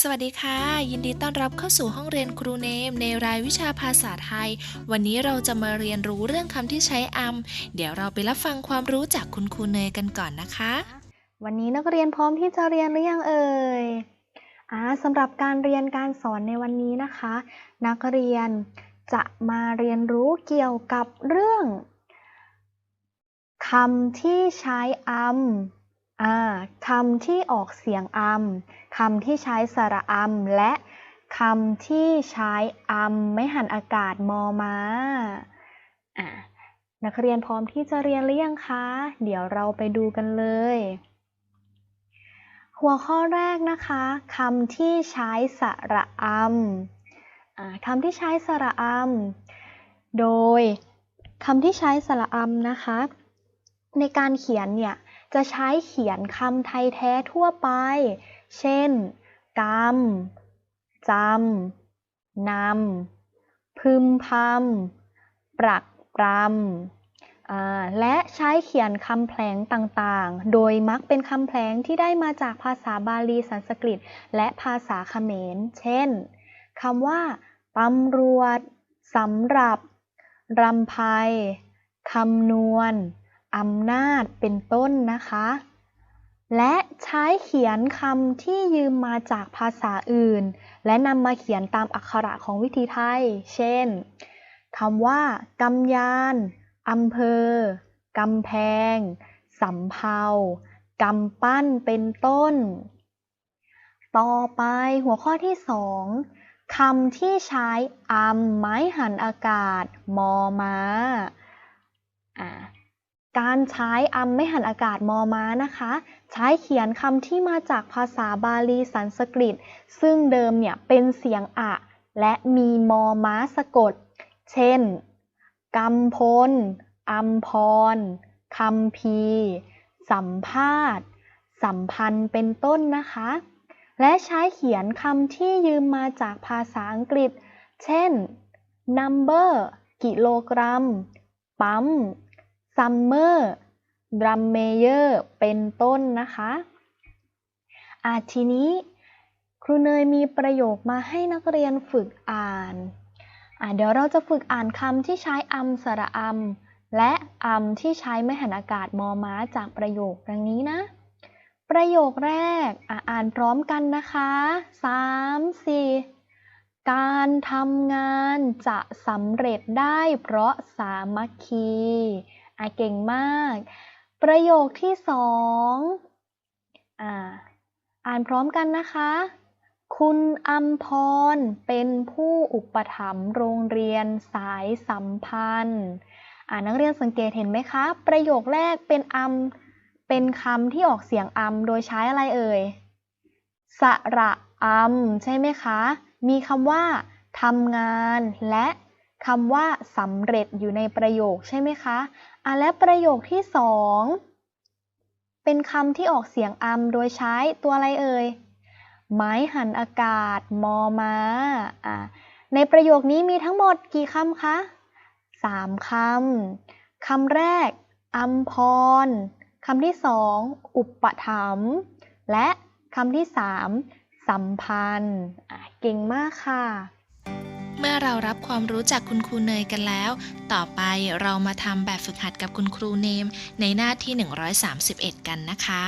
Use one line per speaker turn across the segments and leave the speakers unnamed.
สวัสดีค่ะ ยินดีต้อนรับเข้าสู่ห้องเรียนครูเนม ในรายวิชาภาษาไทย วันนี้เราจะมาเรียนรู้เรื่องคำที่ใช้อำเดี๋ยวเราไปรับฟังความรู้จากคุณครูเนยกันก่อนนะคะ
วันนี้นักเรียนพร้อมที่จะเรียนหรือยังเอ่ยอ่าสำหรับการเรียนการสอนในวันนี้นะคะ นักเรียนจะมาเรียนรู้เกี่ยวกับเรื่องคำที่ใช้อำอ่า คำที่ออกเสียงอำคำที่ใช้สระอำและคำที่ใช้อำไม่หันอากาศมอมาอ่านักเรียนพร้อมที่จะเรียนหรือยังคะ เดี๋ยวเราไปดูกันเลย หัวข้อแรกนะคะคำที่ใช้สระอำอ่าคำที่ใช้สระอำโดยคำที่ใช้สระอำนะคะ ในการเขียนเนี่ย จะใช้เขียนคำไทยแท้ทั่วไป เช่นกำจำ นำ พึมพำ ปรักปรำ และใช้เขียนคำแผลงต่างๆ โดยมักเป็นคำแผลงที่ได้มาจากภาษาบาลีสันสกฤต และภาษาเขมร เช่น คำว่าตำรวจสำหรับรำไพคำนวณ อำนาจเป็นต้นนะคะ และใช้เขียนคำที่ยืมมาจากภาษาอื่น และนำมาเขียนตามอักขระของวิธีไทย เช่นคำว่ากำยานอำเภอกำแพงสำเภากำปั้นเป็นต้น ต่อไปหัวข้อที่สองคำที่ใช้อำไม้หันอากาศ มอมาอ่า การใช้อำไม่หันอากาศมอม้านะคะ ใช้เขียนคำที่มาจากภาษาบาลีสันสกฤต ซึ่งเดิมเนี่ยเป็นเสียงอะ และมีมอม้าสะกด เช่นกำพลอัมพรคำพีสัมภาษณ์ สัมพันธ์เป็นต้นนะคะ และใช้เขียนคำที่ยืมมาจากภาษาอังกฤษ เช่น number กิโลกรัม ปั๊ม summer drum major เป็นต้นนะคะอาทีนี้ครูเนยมีประโยคมาให้นักเรียนฝึกอ่านอะเดี๋ยวเราจะฝึกอ่านคำที่ใช้อำสระอำและอำที่ใช้ไม่หันอากาศมอม้าจากประโยคดังนี้นะ ประโยคแรกอ่อ่านพร้อมกันนะคะสามสี่การทำงานจะสำเร็จได้เพราะสามัคคี อะเก่งมาก ประโยคที่สองอ่าอ่านพร้อมกันนะคะ คุณอัมพรเป็นผู้อุปถัมภ์โรงเรียนสายสัมพันธ์อ่านักเรียนสังเกตเห็นไหมคะ ประโยคแรกเป็นอัมเป็นคำที่ออกเสียงอัมโดยใช้อะไรเอ่ยสระอัมใช่ไหมคะ มีคำว่าทำงานและ คำว่าสำเร็จอยู่ในประโยคใช่ไหมคะอะและประโยคที่สองเป็นคำที่ออกเสียงอัมโดยใช้ตัวอะไรเอ่ย ไม้หันอากาศ มอม้าอะในประโยคนี้มีทั้งหมดกี่คำคะสามคำ คำแรกอัมพร คำที่สองอุปถัมภ์ และคำที่สามสัมพันธ์ เก่งมากค่ะ
เมื่อเรารับความรู้จากคุณครูเนยกันแล้ว ต่อไปเรามาทำแบบฝึกหัดกับคุณครูเนม ในหน้าที่ 131 กันนะคะ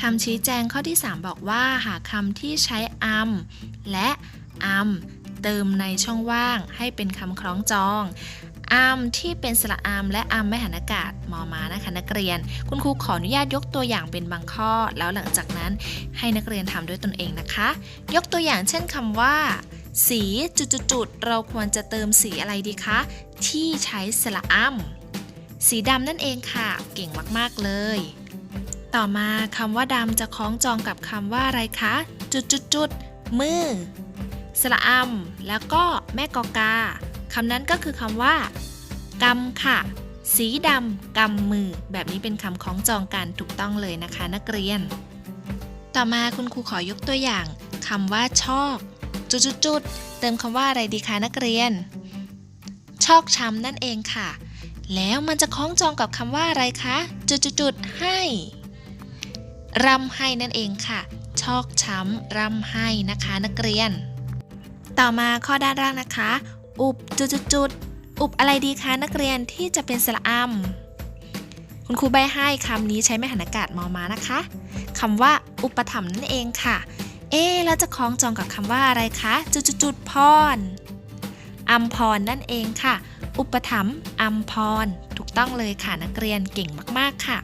คำชี้แจงข้อที่ 3 บอกว่า หากคำที่ใช้อำและอำเติมในช่องว่างให้เป็นคำคล้องจองอามที่เป็นสระอามและอามไม่หันอากาศมอมานะคะนักเรียน คุณครูขออนุญาตยกตัวอย่างเป็นบางข้อ แล้วหลังจากนั้นให้นักเรียนทำด้วยตนเองนะคะ ยกตัวอย่างเช่นคำว่า สีจุดๆเราควรจะเติมสีอะไรดีคะ ที่ใช้สระอ้ำสีดำนั่นเองค่ะ เก่งมากๆเลย ต่อมาคำว่าดำจะคล้องจองกับคำว่าอะไรคะ จุดๆๆมือ สระอ้ำแล้วก็แม่กอกาคำนั้นก็คือคำว่ากำค่ะ สีดำกำมือ แบบนี้เป็นคำคล้องจองกันถูกต้องเลยนะคะ นักเรียน ต่อมาคุณครูขอยกตัวอย่างคำว่าชอก จุดๆๆเติมคำว่าอะไรดีคะนักเรียน ชอกช้ำนั่นเองค่ะ แล้วมันจะคล้องจองกับคำว่าอะไรคะจุดๆๆให้รำให้นั่นเองค่ะ ชอกช้ำร่ำไห้นะคะนักเรียน ต่อมาข้อด้านล่างนะคะ อุบจุดๆอุบอะไรดีคะนักเรียนที่จะเป็นสระอัมคุณครูใบให้คำนี้ใช้ไม่หันอากาศมอมานะคะคำว่าอุปถัมภ์นั่นเองค่ะ เอ๊แล้วจะคล้องจองกับคำว่าอะไรคะจุดๆพรอัมพรนั่นเองค่ะ อุปถัมภ์อัมพร ถูกต้องเลยค่ะนักเรียนเก่งมากๆค่ะ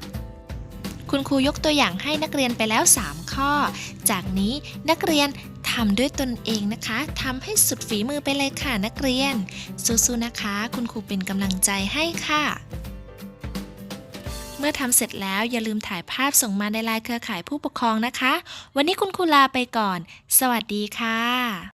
คุณครูยกตัวอย่างให้นักเรียนไปแล้ว 3 ข้อ จากนี้นักเรียนทำด้วยตนเองนะคะทำให้สุดฝีมือไปเลยค่ะนักเรียนสู้ๆนะคะ คุณครูเป็นกำลังใจให้ค่ะ มื่อทำเสร็จแล้วอย่าลืมถ่ายภาพส่งมาในไลน์เครือข่ายผู้ปกครองนะคะ วันนี้คุณครูลาไปก่อน สวัสดีค่ะ